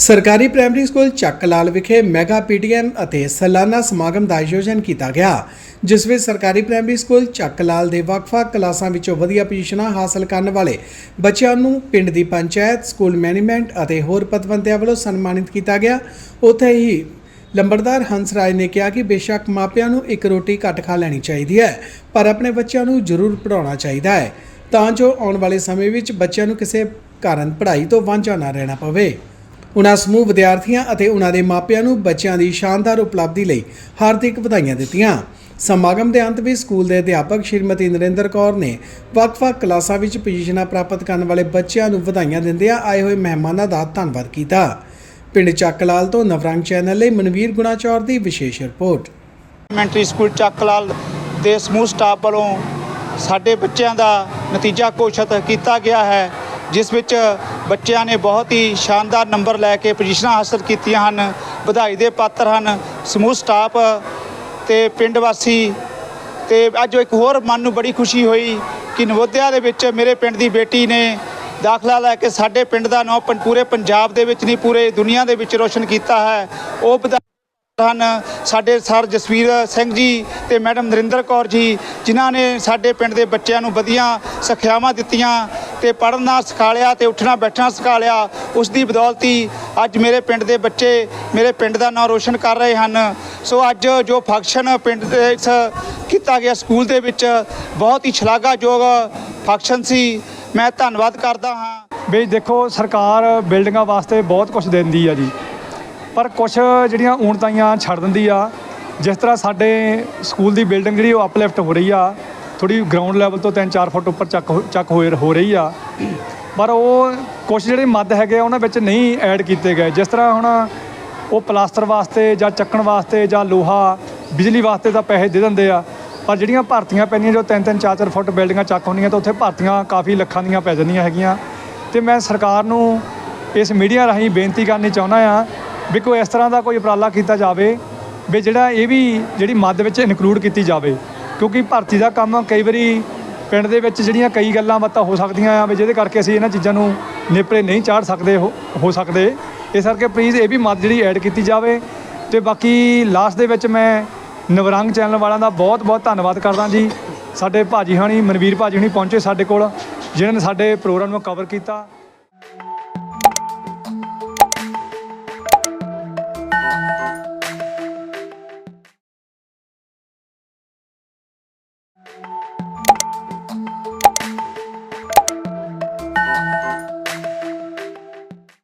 ਸਰਕਾਰੀ primary school ਚੱਕ ਲਾਲ ਵਿਖੇ ਮੈਗਾ ਪੀਟੀਐਮ ਅਤੇ ਸਾਲਾਨਾ ਸਮਾਗਮ ਦਾ ਆਯੋਜਨ ਕੀਤਾ ਗਿਆ, ਜਿਸ ਵਿੱਚ ਸਰਕਾਰੀ ਪ੍ਰਾਇਮਰੀ ਸਕੂਲ ਚੱਕ ਲਾਲ ਦੇ ਵੱਖ-ਵੱਖ ਕਲਾਸਾਂ ਵਿੱਚੋਂ ਵਧੀਆ ਪੋਜੀਸ਼ਨਾਂ ਹਾਸਲ ਕਰਨ ਵਾਲੇ ਬੱਚਿਆਂ ਨੂੰ ਪਿੰਡ ਦੀ ਪੰਚਾਇਤ, ਸਕੂਲ ਮੈਨੇਜਮੈਂਟ ਅਤੇ ਹੋਰ ਪਤਵੰਤਿਆਂ ਵੱਲੋਂ ਸਨਮਾਨਿਤ ਕੀਤਾ ਗਿਆ। ਉੱਥੇ ਹੀ ਲੰਬੜਦਾਰ ਹੰਸ ਰਾਜ ਨੇ ਕਿਹਾ ਕਿ ਬੇਸ਼ੱਕ ਮਾਪਿਆਂ ਨੂੰ ਇੱਕ ਰੋਟੀ ਘੱਟ ਖਾ ਲੈਣੀ ਚਾਹੀਦੀ ਹੈ, ਪਰ ਆਪਣੇ ਬੱਚਿਆਂ ਨੂੰ ਜ਼ਰੂਰ ਪੜਾਉਣਾ ਚਾਹੀਦਾ ਹੈ, ਤਾਂ ਜੋ ਆਉਣ ਵਾਲੇ ਸਮੇਂ ਵਿੱਚ ਬੱਚਿਆਂ ਨੂੰ ਕਿਸੇ ਕਾਰਨ ਪੜ੍ਹਾਈ ਤੋਂ ਵਾਂਝਾ ਨਾ ਰਹਿਣਾ ਪਵੇ। ਉਨ੍ਹਾਂ ਸਮੂਹ ਵਿਦਿਆਰਥੀਆਂ ਅਤੇ ਉਨ੍ਹਾਂ ਦੇ ਮਾਪਿਆਂ ਨੂੰ ਬੱਚਿਆਂ ਦੀ ਸ਼ਾਨਦਾਰ ਉਪਲਬਧੀ ਲਈ ਹਾਰਦਿਕ ਵਧਾਈਆਂ ਦਿੱਤੀਆਂ। ਸਮਾਗਮ ਦੇ ਅੰਤ ਵਿੱਚ ਸਕੂਲ ਦੇ ਅਧਿਆਪਕ ਸ਼੍ਰੀਮਤੀ ਨਰਿੰਦਰ ਕੌਰ ਨੇ ਵੱਖ-ਵੱਖ ਕਲਾਸਾਂ ਵਿੱਚ ਪੋਜੀਸ਼ਨਾਂ ਪ੍ਰਾਪਤ ਕਰਨ ਵਾਲੇ ਬੱਚਿਆਂ ਨੂੰ ਵਧਾਈਆਂ ਦਿੰਦਿਆਂ ਆਏ ਹੋਏ ਮਹਿਮਾਨਾਂ ਦਾ ਧੰਨਵਾਦ ਕੀਤਾ। ਪਿੰਡ ਚੱਕਲਾਲ ਤੋਂ ਨਵਰੰਗ ਚੈਨਲ ਲਈ ਮਨਵੀਰ ਗੁਣਾਚੌਰ ਦੀ ਵਿਸ਼ੇਸ਼ ਰਿਪੋਰਟ। ਐਲੀਮੈਂਟਰੀ ਸਕੂਲ ਚੱਕਲਾਲ ਦੇ ਸਮੂਹ ਸਟਾਫ ਵੱਲੋਂ ਸਾਡੇ ਬੱਚਿਆਂ ਦਾ ਨਤੀਜਾ ਘੋਸ਼ਿਤ ਕੀਤਾ ਗਿਆ ਹੈ, ਜਿਸ ਵਿੱਚ ਬੱਚਿਆਂ ਨੇ ਬਹੁਤ ਹੀ ਸ਼ਾਨਦਾਰ ਨੰਬਰ ਲੈ ਕੇ ਪੋਜੀਸ਼ਨਾਂ ਹਾਸਲ ਕੀਤੀਆਂ ਹਨ, ਵਧਾਈ ਦੇ ਪਾਤਰ ਹਨ, ਸਮੂਹ ਸਟਾਫ ਤੇ ਪਿੰਡ ਵਾਸੀ। ਤੇ ਅੱਜ ਇੱਕ ਹੋਰ ਮਨ ਨੂੰ ਬੜੀ ਖੁਸ਼ੀ ਹੋਈ ਕਿ ਨਵੋਦਿਆ ਦੇ ਵਿੱਚ ਮੇਰੇ ਪਿੰਡ ਦੀ ਬੇਟੀ ਨੇ ਦਾਖਲਾ ਲੈ ਕੇ ਸਾਡੇ ਪਿੰਡ ਦਾ ਨਾਮ ਪੰ- ਪੂਰੇ ਪੰਜਾਬ ਦੇ ਵਿੱਚ ਨਹੀਂ, ਪੂਰੇ ਦੁਨੀਆ ਦੇ ਵਿੱਚ ਰੋਸ਼ਨ ਕੀਤਾ ਹੈ। ਉਹ ਵਧਾ- ਹਨ, ਸਾਡੇ ਸਰ ਜਸਵੀਰ ਸਿੰਘ ਜੀ ਤੇ ਮੈਡਮ ਨਰਿੰਦਰ ਕੌਰ ਜੀ, ਜਿਨ੍ਹਾਂ ਨੇ ਸਾਡੇ ਪਿੰਡ ਦੇ ਬੱਚਿਆਂ ਨੂੰ ਵਧੀਆ ਸਿੱਖਿਆਵਾਂ ਦਿੱਤੀਆਂ। ਤੇ ਪੜ੍ਹਨਾ, ਸਿਖਾ ਲਿਆ ਤੇ ਉੱਠਣਾ, ਬੈਠਣਾ, ਸਿਖਾ ਲਿਆ, ਉਸ ਦੀ ਬਦੌਲਤੀ ਅੱਜ ਮੇਰੇ ਪਿੰਡ ਦੇ ਬੱਚੇ ਮੇਰੇ ਪਿੰਡ ਦਾ ਨਾਂ ਰੋਸ਼ਨ ਕਰ ਰਹੇ ਹਨ। ਸੋ ਅੱਜ ਜੋ ਫੰਕਸ਼ਨ ਪਿੰਡ ਦੇ ਇਸ ਕੀਤਾ ਗਿਆ ਸਕੂਲ ਦੇ ਵਿੱਚ ਬਹੁਤ ਹੀ ਸ਼ਲਾਘਾਯੋਗ ਫੰਕਸ਼ਨ ਸੀ। ਮੈਂ ਧੰਨਵਾਦ ਕਰਦਾ ਹਾਂ। ਵੀ ਦੇਖੋ, ਸਰਕਾਰ ਬਿਲਡਿੰਗਾਂ ਵਾਸਤੇ ਬਹੁਤ ਕੁਝ ਦਿੰਦੀ ਆ ਜੀ। ਪਰ ਕੁਝ ਜਿਹੜੀਆਂ ਊਣਤਾਈਆਂ ਛੱਡ ਦਿੰਦੀ ਆ, ਜਿਸ ਤਰ੍ਹਾਂ ਸਾਡੇ ਸਕੂਲ ਦੀ ਬਿਲਡਿੰਗ ਜਿਹੜੀ ਉਹ ਅਪਲਿਫਟ ਹੋ ਰਹੀ ਆ ਥੋੜੀ ਗਰਾਊਂਡ ਲੈਵਲ ਤੋਂ 3-4 ਫੁੱਟ ਉੱਪਰ ਚੱਕ ਹੋ- ਚੱਕ ਹੋਏ ਹੋ ਰਹੀ ਆ। ਪਰ ਉਹ ਕੁਝ ਜਿਹੜੇ ਮੱਦ ਹੈਗੇ ਆ, ਉਹਨਾਂ ਵਿੱਚ ਨਹੀਂ ਐਡ ਕੀਤੇ ਗਏ। ਜਿਸ ਤਰ੍ਹਾਂ ਹੁਣ ਉਹ ਪਲਾਸਟਰ ਵਾਸਤੇ ਜਾਂ ਚੱਕਣ ਵਾਸਤੇ ਜਾਂ ਲੋਹਾ, ਬਿਜਲੀ ਵਾਸਤੇ ਤਾਂ ਪੈਸੇ ਦੇ ਦਿੰਦੇ ਆ। ਪਰ ਜਿਹੜੀਆਂ ਭਰਤੀਆਂ ਪੈਂਦੀਆਂ, ਜੋ 3-3 4-4 ਫੁੱਟ ਬਿਲਡਿੰਗਾਂ ਚੱਕ ਹੁੰਦੀਆਂ, ਤਾਂ ਉੱਥੇ ਭਰਤੀਆਂ ਕਾਫੀ ਲੱਖਾਂ ਦੀਆਂ ਪੈ ਜਾਂਦੀਆਂ ਹੈਗੀਆਂ। ਤੇ ਮੈਂ ਸਰਕਾਰ ਨੂੰ ਇਸ ਮੀਡੀਆ ਰਾਹੀਂ ਬੇਨਤੀ ਕਰਨੀ ਚਾਹੁੰਦਾ ਆ ਵੀ ਕੋਈ ਇਸ ਤਰ੍ਹਾਂ ਦਾ ਕੋਈ ਉਪਰਾਲਾ ਕੀਤਾ ਜਾਵੇ, ਵੀ ਜਿਹੜਾ ਇਹ ਵੀ ਜਿਹੜੀ ਮੱਦ ਵਿੱਚ ਇਨਕਲੂਡ ਕੀਤੀ ਜਾਵੇ। ਕਿਉਂਕਿ ਭਰਤੀ ਦਾ ਕੰਮ ਕਈ ਵਾਰੀ ਪਿੰਡ ਦੇ ਵਿੱਚ ਜਿਹੜੀਆਂ ਕਈ ਗੱਲਾਂ ਬਾਤਾਂ ਹੋ ਸਕਦੀਆਂ ਆ ਵੀ ਜਿਹਦੇ ਕਰਕੇ ਅਸੀਂ ਇਹਨਾਂ ਚੀਜ਼ਾਂ ਨੂੰ ਨੇਪਰੇ ਨਹੀਂ ਚਾੜ ਸਕਦੇ ਹੋ ਸਕਦੇ। ਇਸ ਕਰਕੇ ਪਲੀਜ਼ ਇਹ ਵੀ ਮੱਦ ਜਿਹੜੀ ਐਡ ਕੀਤੀ ਜਾਵੇ ਤੇ ਬਾਕੀ ਲਾਸਟ ਦੇ ਵਿੱਚ ਮੈਂ ਨਵਰੰਗ ਚੈਨਲ ਵਾਲਿਆਂ ਦਾ ਬਹੁਤ ਬਹੁਤ ਧੰਨਵਾਦ ਕਰਦਾ ਜੀ। ਸਾਡੇ ਭਾਜੀ ਹਣੀ, ਮਨਵੀਰ ਭਾਜੀ ਹਣੀ ਪਹੁੰਚੇ ਸਾਡੇ ਕੋਲ, ਜਿਨ੍ਹਾਂ ਨੇ ਸਾਡੇ ਪ੍ਰੋਗਰਾਮ ਨੂੰ ਕਵਰ ਕੀਤਾ।